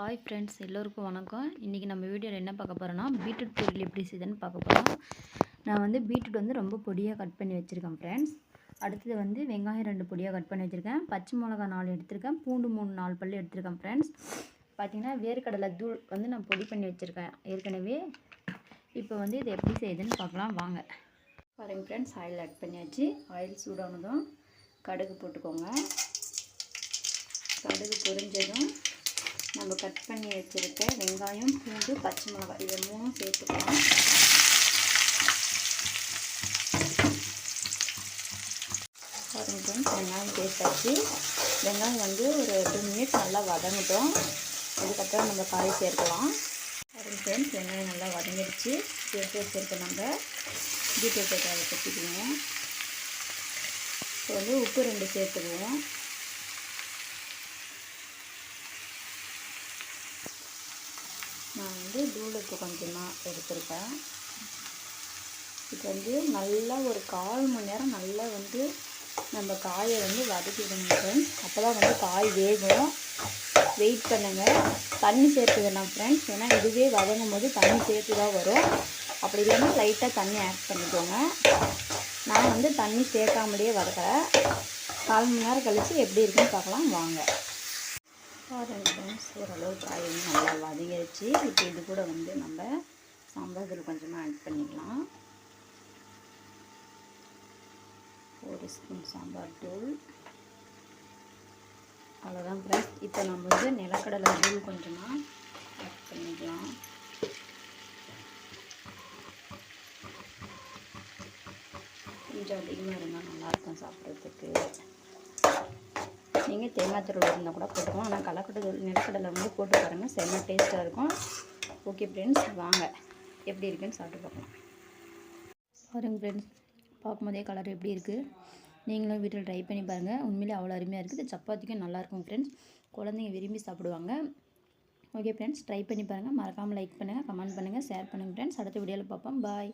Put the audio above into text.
Hi friends எல்லோருக்கும் வணக்கம். இன்றைக்கி நம்ம வீடியோவில் என்ன பார்க்க போகிறோன்னா பீட்ரூட் பொரியல் எப்படி செய்யுதுன்னு பார்க்க போகிறோம் நான் வந்து பீட்ரூட் வந்து ரொம்ப பொடியாக கட் பண்ணி வச்சுருக்கேன் ஃப்ரெண்ட்ஸ் அடுத்தது வந்து வெங்காயம் ரெண்டு பொடியாக கட் பண்ணி வச்சுருக்கேன். பச்சை மிளகா நாலு எடுத்திருக்கேன். பூண்டு மூணு நாலு பல்லு எடுத்திருக்கேன் ஃப்ரெண்ட்ஸ் பார்த்திங்கன்னா வேர்க்கடலை தூள் வந்து நான் பொடி பண்ணி வச்சுருக்கேன். ஏற்கனவே இப்போ வந்து இதை எப்படி செய்யுதுன்னு பார்க்கலாம். வாங்க. பாருங்கள் ஃப்ரெண்ட்ஸ் ஆயில் ஆட் பண்ணியாச்சு. ஆயில் சூடானதும் கடுகு போட்டுக்கோங்க. கடுகு பொரிஞ்சதும் நம்ம கட் பண்ணி வச்சுருக்க வெங்காயம் பூண்டு பச்சை மிளகாய் இதை மூணும் சேர்த்துக்கலாம். பாருங்க வெங்காயம் சேர்த்தாச்சு. வெங்காயம் வந்து ஒரு டூ மினிட்ஸ் நல்லா வதங்கட்டும். அதுக்கப்புறம் நம்ம காய் சேர்க்கலாம். பாருங்க ஃப்ரெண்ட்ஸ் வெங்காயம் நல்லா வதங்கிடுச்சு. சேர்த்து வச்சுருக்க நம்ம பீட்ரூட் அதை கட்டிக்குவோம் இப்போ வந்து உப்பு ரெண்டு சேர்த்துக்குவோம். நான் வந்து தூளுக்கு கொஞ்சமாக எடுத்திருக்கேன். இப்போ வந்து நல்லா ஒரு கால் மணி நேரம் நல்லா வந்து நம்ம காயை வந்து வதக்கிடணும் அப்போ தான் வந்து காய் வேகும். வெயிட் பண்ணுங்கள் தண்ணி சேர்த்துக்கணும் ஃப்ரெண்ட்ஸ் ஏன்னா இதுவே வதங்கும் போது தண்ணி சேர்த்து தான் வரும். அப்படி இல்லைன்னா லைட்டாக தண்ணி ஆட் பண்ணிக்கோங்க. நான் வந்து தண்ணி சேர்க்காமலேயே வதக்கிறேன் கால் மணி நேரம் கழித்து எப்படி இருக்குன்னு பார்க்கலாம். வாங்க. பாருங்க ஃப்ரெண்ட்ஸ் ஓரளவுக்கு காய் வந்து நல்லா வதங்கிடுச்சு இப்போ இது கூட வந்து நம்ம சாம்பார் கொஞ்சமாக ஆட் பண்ணிக்கலாம். ஒரு ஸ்பூன் சாம்பார் தூள். அவ்வளோதான் ஃப்ரெண்ட்ஸ் இப்போ நம்ம வந்து நிலக்கடலை தூள் கொஞ்சமாக ஆட் பண்ணிக்கலாம். கொஞ்சம் அதிகமாக இருந்தால் நல்லாயிருக்கும் சாப்பிட்றதுக்கு. நீங்கள் தேங்காய் இருந்தால் கூட போட்டுக்கலாம். ஆனால் கலக்கடலை நிலக்கடலை வந்து போட்டு பாருங்கள் செம்ம டேஸ்ட்டாக இருக்கும். ஓகே ஃப்ரெண்ட்ஸ் வாங்க. எப்படி இருக்குன்னு சாப்பிட்டு பார்க்கலாம் பாருங்க ஃப்ரெண்ட்ஸ் பார்க்கும்போதே கலர் எப்படி இருக்குது நீங்களும் வீட்டில் ட்ரை பண்ணி பாருங்கள் உண்மையிலே அவ்வளோ அருமையாக இருக்குது சப்பாத்திக்கும் நல்லாயிருக்கும் ஃப்ரெண்ட்ஸ் குழந்தைங்க விரும்பி சாப்பிடுவாங்க. ஓகே ஃப்ரெண்ட்ஸ் ட்ரை பண்ணி பாருங்கள் மறக்காமல் லைக் பண்ணுங்கள் கமெண்ட் பண்ணுங்கள் ஷேர் பண்ணுங்கள் ஃப்ரெண்ட்ஸ் அடுத்த வீடியோவில் பார்ப்போம். பாய்